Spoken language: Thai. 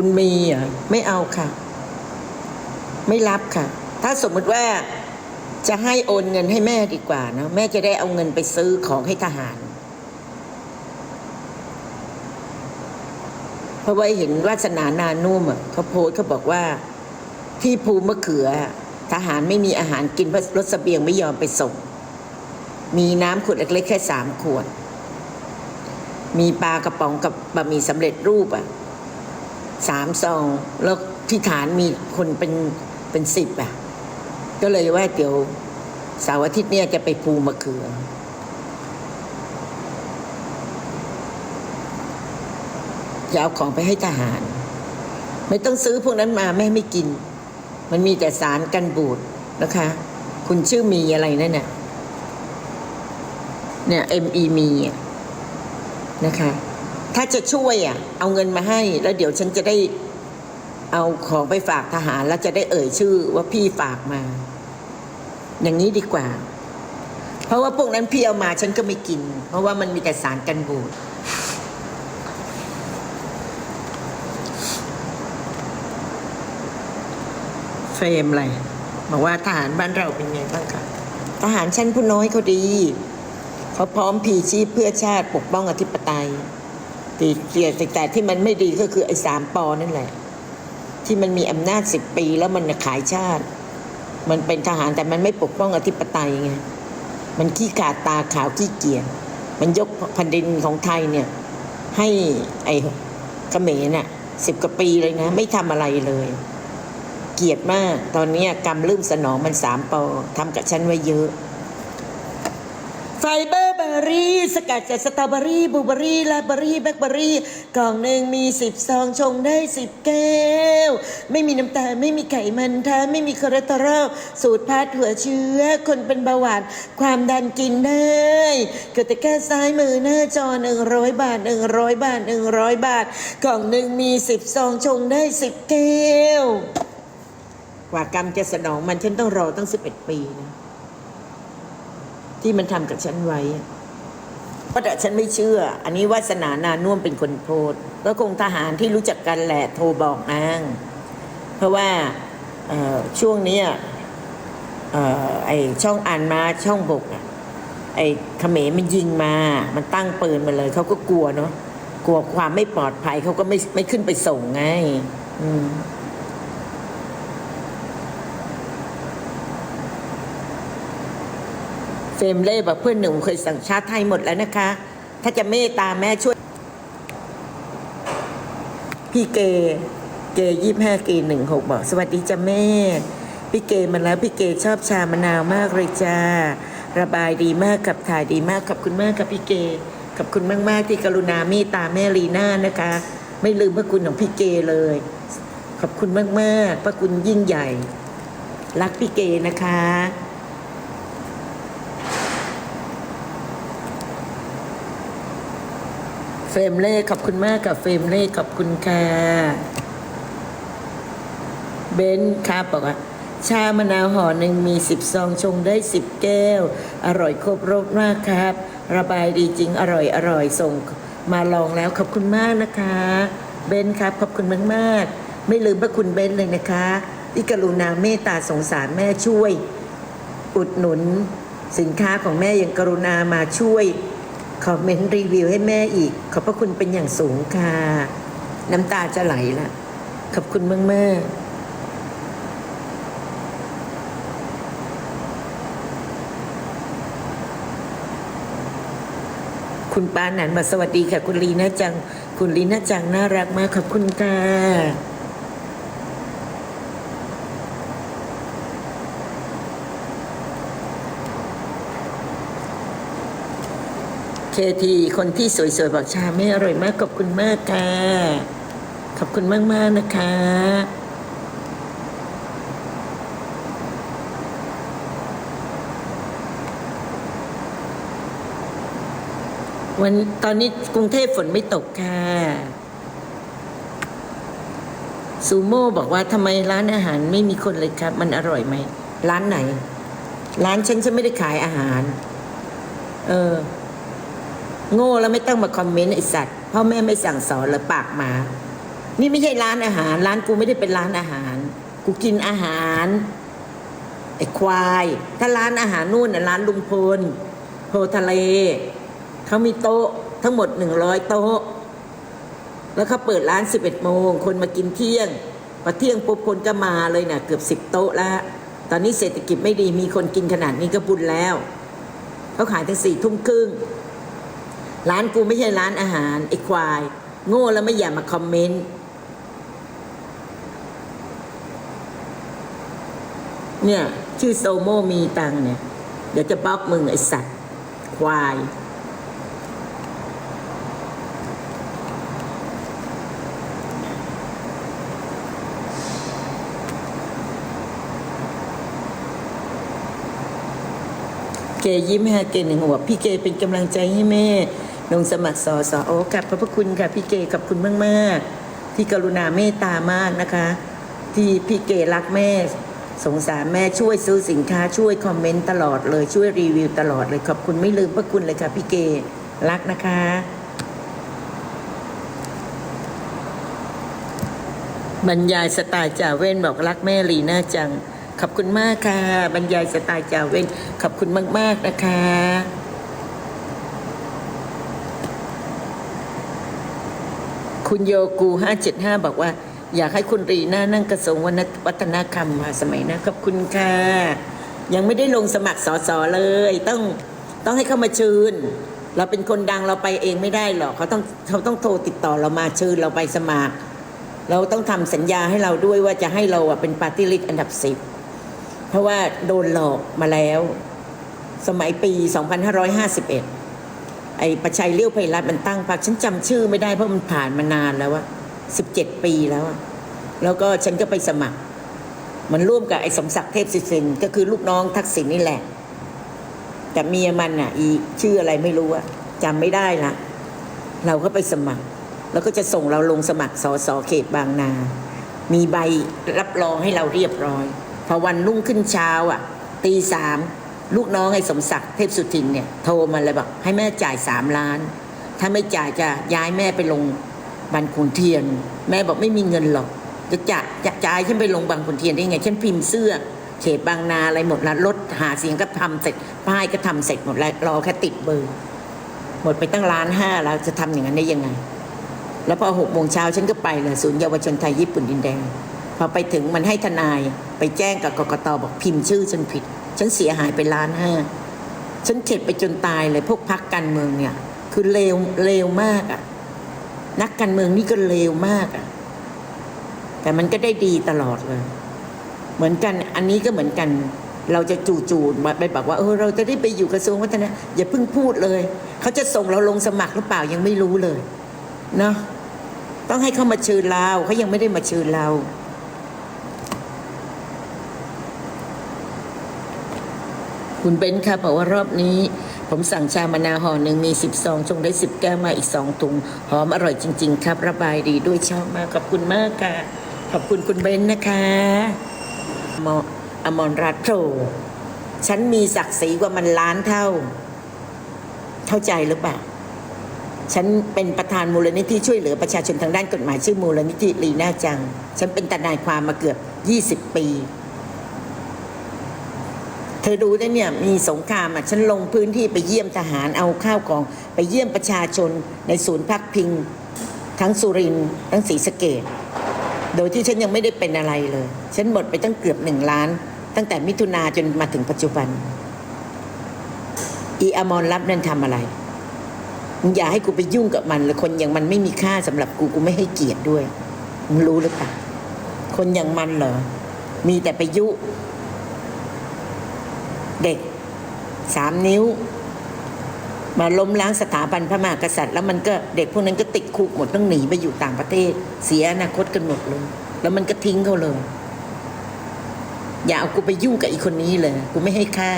คุณมีเหรอไม่เอาค่ะ ไม่รับค่ะ ถ้าสมมติว่าจะให้โอนเงินให้แม่ดีกว่านะแม่จะได้เอาเงินไปซื้อของให้ทหาร เพราะว่าเห็นวาสนานานุ่มอะเขาโพสเขาบอกว่า ที่ภูมะเขือ ทหารไม่มีอาหารกินเพราะรถสเสบียงไม่ยอมไปส่ง มีน้ำขวดเล็กๆแค่สามขวด มีปลากระป๋องกับบะหมี่สำเร็จรูปอะ สามซองแล้วที่ฐานมีคนเป็นเป็นสิบอะ ก็เลยว่าเดี๋ยวเสาร์อาทิตย์เนี่ยจะไปภูมะเขือจะเอาของไปให้ทหาร ไม่ต้องซื้อพวกนั้นมาแม่ไม่กิน มันมีแต่สารกันบูดนะคะ คุณชื่อมีอะไรนั่นน่ะเนี่ย ME มีอะนะคะ ถ้าจะช่วยอะเอาเงินมาให้ แล้วเดี๋ยวฉันจะได้เอาของไปฝากทหาร แล้วจะได้เอ่ยชื่อว่าพี่ฝากมา อย่างนี้ดีกว่า เพราะว่าพวกนั้นพี่เอามาฉันก็ไม่กิน เพราะว่ามันมีแต่สารกันบูดเฟรมอะไรบอกว่าทหารบ้านเราเป็นไงบ้างคะทหารชั้นผู้น้อยเขาดี เขาพร้อมพีชีพเพื่อชาติปกป้องอธิปไตย ตีเสียแต่ที่มันไม่ดีก็คือไอ้สามปอนั่นแหละ ที่มันมีอำนาจสิบปีแล้วมันขายชาติ มันเป็นทหารแต่มันไม่ปกป้องอธิปไตยไงมันขี้ขาดตาขาวขี้เกียจมันยกแผ่นดินของไทยเนี่ย ให้ไอ้กเมรน่ะสิบกว่าปีเลยนะ ไม่ทำอะไรเลย เกียดมาก ตอนนี้กรรมลืมสนองมันสามปอทำกับฉันไว้เยอะไฟเบอร์เบอ ร์รี่สกัดจากสตรอเบอรี่บลูเบอรี่ลาเบอรี่แบล็คเบอรี่กล่องหนึ่งมีสิบซองชงได้สิบแก้ว ไม่มีน้ำตาลไม่มีไขมันแท้ไม่มีคอเลสเตอรอลสูตรพัดหัวเชื้อ คนเป็นเบาหวานความดันกินได้กดแตะแก้ซ้ายมือหน้าจอหนึ่งร้อยบาทหนึ่งร้อยบาทหนึ่งร้อยบาท กล่องหนึ่งมีสิบซองชงได้สิบแก้วกว่ากรรมจะสนองมันฉันต้องรอตั้งสิบเอ็ดปีนะที่มันทำกับฉันไว้อะ เพราะแต่ฉันไม่เชื่อ อันนี้วาสนานานุ่วมเป็นคนโพสก็คงทหารที่รู้จักกันแหละโทรบอกนาง เพราะว่าช่วงนี้ยเอ่อไอช่องอ่านมาช่องบกไอเขมรมันยิงมา มันตั้งปืนมาเลยเขาก็กลัวเนาะกลัวความไม่ปลอดภัยเขาก็ไม่ไม่ขึ้นไปส่งไง อืม เฟมเล่บอกเพื่อนหนุ่มเคยสั่งชาติไทยหมดแล้วนะคะ ถ้าจะเมตตาแม่ช่วย พี่เก เกยี่ห้าเกหนึ่งหกบอก สวัสดีจ้าแม่ พี่เกมาแล้วพี่เกชอบชามะนาวมากเลยจ้า ระบายดีมากขับถ่ายดีมากขอบคุณมากครับพี่เกขอบคุณมากๆที่กรุณาเมตตาแม่ลีน่านะคะ ไม่ลืมพระคุณของพี่เกเลย ขอบคุณมากๆพระคุณยิ่งใหญ่ รักพี่เกนะคะ เฟรมเล่ขอบคุณมากกับเฟรมเล่ขอบคุณค่ะเบนซ์ครับบอกว่าชามะนาวห่อหนึ่งมีสิบซองชงได้สิบแก้ว อร่อยครบรสมากครับ ระบายดีจริงอร่อยอร่อยส่งมาลองแล้วขอบคุณมากนะคะ เบนซ์ครับขอบคุณมากมากไม่ลืมพระคุณเบนซ์เลยนะคะที่กรุณาเมตตาสงสารแม่ช่วย อุดหนุน สินค้าของแม่อย่างกรุณามาช่วย คอมเมนต์รีวิวให้แม่อีก ขอบพระคุณเป็นอย่างสูงค่ะ น้ำตาจะไหลละขอบคุณมากมากๆคุณปาหนันมาสวัสดีค่ะ คุณลีน่าจัง คุณลีน่าจังน่ารักมากขอบคุณค่ะ เคทีคนที่สวยๆบอกชาไม่อร่อยมากขอบคุณมากค่ะ ขอบคุณมากๆนะคะ วันตอนนี้กรุงเทพฝนไม่ตกค่ะซูโม่บอกว่าทำไมร้านอาหารไม่มีคนเลยครับ มันอร่อยไหม ร้านไหน ร้านฉันจะไม่ได้ขายอาหาร เออ โง่แล้วไม่ต้องมาคอมเมนต์ไอสัตว์พ่อแม่ไม่สั่งสอนหรือปากหมา นี่ไม่ใช่ร้านอาหาร ร้านกูไม่ได้เป็นร้านอาหาร กูกินอาหารไอ้ควาย ถ้าร้านอาหารนู่นน่ะร้านลุงพลโพทะเลเขามีโต๊ะทั้งหมดหนึ่งร้อยโต๊ะ แล้วเขาเปิดร้านสิบเอ็ดโมง คนมากินเที่ยงพอเที่ยงปุ๊บคนก็มาเลยน่ะ เกือบสิบโต๊ะแล้ว ตอนนี้เศรษฐกิจไม่ดีมีคนกินขนาดนี้ก็บุญแล้ว เขาขายถึงสี่ทุ่มครึ่ง ร้านกูไม่ใช่ร้านอาหารไอ้ควาย โง่แล้วไม่อย่ามาคอมเมนต์เนี่ย ชื่อโซโมมีตังเนี่ย เดี๋ยวจะบล็อกมึงไอ้สัตว์ ควาย เกยิ้มให้เกหนึ่งหัวพี่เกเป็นกำลังใจให้แม่ ลงสมัครสอสอโอ้กับพระพระคุณค่ะพี่เกขอบคุณมากๆที่กรุณาเมตตามากนะคะ ที่พี่เกรักแม่ สงสารแม่ช่วยซื้อสินค้าช่วยคอมเมนต์ตลอดเลยช่วยรีวิวตลอดเลยขอบคุณไม่ลืมพระคุณเลยค่ะพี่เกรักนะคะบรรยายสไตล์จ่าเว้นบอกรักแม่ลีน่าจัง ขอบคุณมากค่ะ บรรยายสไตล์จ่าเว้น ขอบคุณมาก ๆ นะคะ คุณโยกูห้าเจ็ดห้าบอกว่า อยากให้คุณรีน่านั่งกระทรวงวัฒนธรรมค่ะสมัยนะขอบคุณค่ะ ยังไม่ได้ลงสมัครสอสอเลย ต้องต้องให้เข้ามาเชิญเราเป็นคนดังเราไปเองไม่ได้หรอกเขาต้องเขาต้องโทรติดต่อเรามาเชิญเราไปสมัคร เราต้องทำสัญญาให้เราด้วยว่าจะให้เราอะเป็นปาร์ตี้ลิสต์อันดับสิบเพราะว่าโดนหลอกมาแล้ว สมัยปี 2551 ไอ้ประชัยเลี้ยวไพรัตมันตั้งพรรคฉันจำชื่อไม่ได้เพราะมันผ่านมานานแล้วอะ17ปีแล้วอะแล้วก็ฉันก็ไปสมัคร มันร่วมกับไอ้สมศักดิ์เทพศิษย์ก็คือลูกน้องทักษิณนี่แหละ แต่เมียมันอะอีชื่ออะไรไม่รู้อะจำไม่ได้ละเราก็ไปสมัคร แล้วก็จะส่งเราลงสมัครสอสอเขตบางนา มีใบรับรองให้เราเรียบร้อยพอวันรุ่งขึ้นเช้าอะตีสาม ลูกน้องไอ้สมศักดิ์เทพสุทินเนี่ยโทรมาเลยบอกให้แม่จ่ายสามล้าน ถ้าไม่จ่ายจะย้ายแม่ไปลงบันขุนเทียน แม่บอกไม่มีเงินหรอก จะจ่ายจะจ่ายฉันไปลงบางขุนเทียนได้ไงฉันพิมพ์เสื้อ เขตบางนาอะไรหมดแล้วรถหาเสียงก็ทำเสร็จป้ายก็ทำเสร็จหมดแล้วรอแค่ติดเบอร์หมดไปตั้งล้านห้าแล้วจะทำอย่างนั้นได้ยังไง แล้วพอหกโมงเช้าฉันก็ไปเลยศูนย์เยาวชนไทยญี่ปุ่นดินแดงพอไปถึงมันให้ทนายไปแจ้งกับกกตบอกพิมพ์ชื่อฉันผิด ฉันเสียหายไปล้านห้าฉันเข็ดไปจนตายเลยพวกพักการเมืองเนี่ย คือเลวเลวมากอะ่ะ นักการเมืองนี่ก็เลวมากอะ่ะ แต่มันก็ได้ดีตลอดเลย เหมือนกัน อันนี้ก็เหมือนกัน เราจะจู่ๆไปบอกว่าเออเราจะได้ไปอยู่กระทรวงวัฒนธรรมอย่าเพิ่งพูดเลย เขาจะส่งเราลงสมัครหรือเปล่ายังไม่รู้เลยเนาะต้องให้เขามาเชิญเราเขายังไม่ได้มาเชิญเรา คุณเบนซ์ค่ะบอกว่ารอบนี้ ผมสั่งชามะนาวห่อหนึ่งมีสิบซองจงได้สิบแก้วมาอีกสองถุงหอมอร่อยจริง ๆ ครับ ระบายดีด้วยชอบมากขอบคุณมากค่ะ ขอบคุณคุณเบนซ์นะคะอมอมรรัตน์โถฉันมีศักดิ์ศรีกว่ามันล้านเท่า เข้าใจหรือเปล่าฉันเป็นประธานมูลนิธิช่วยเหลือประชาชนทางด้านกฎหมายชื่อมูลนิธิลีน่าจัง ฉันเป็นทนายความมาเกือบ 20 ปี เธอดูได้เนี่ยมีสงครามอะฉันลงพื้นที่ไปเยี่ยมทหารเอาข้าวกล่อง ไปเยี่ยมประชาชนในศูนย์พักพิง ทั้งสุรินทร์ทั้งศรีสะเกดโดยที่ฉันยังไม่ได้เป็นอะไรเลย ฉันหมดไปตั้งเกือบหนึ่งล้าน ตั้งแต่มิถุนาจนมาถึงปัจจุบัน อีอมรรับนั่นทำอะไรมึงอย่าให้กูไปยุ่งกับมันเลยคนอย่างมันไม่มีค่าสำหรับกูกูไม่ให้เกียรติด้วยมึงรู้หรือเปล่าคนอย่างมันเหรอมีแต่ไปยุ เด็กสามนิ้ว มาล้มล้างสถาบันพระมหากษัตริย์ แล้วมันก็เด็กพวกนั้นก็ติดคุกหมดต้องหนีไปอยู่ต่างประเทศ เสียอนาคตกันหมดเลยแล้วมันก็ทิ้งเขาเลย อย่าเอากูไปยุ่งกับอีกคนนี้เลย กูไม่ให้ค่า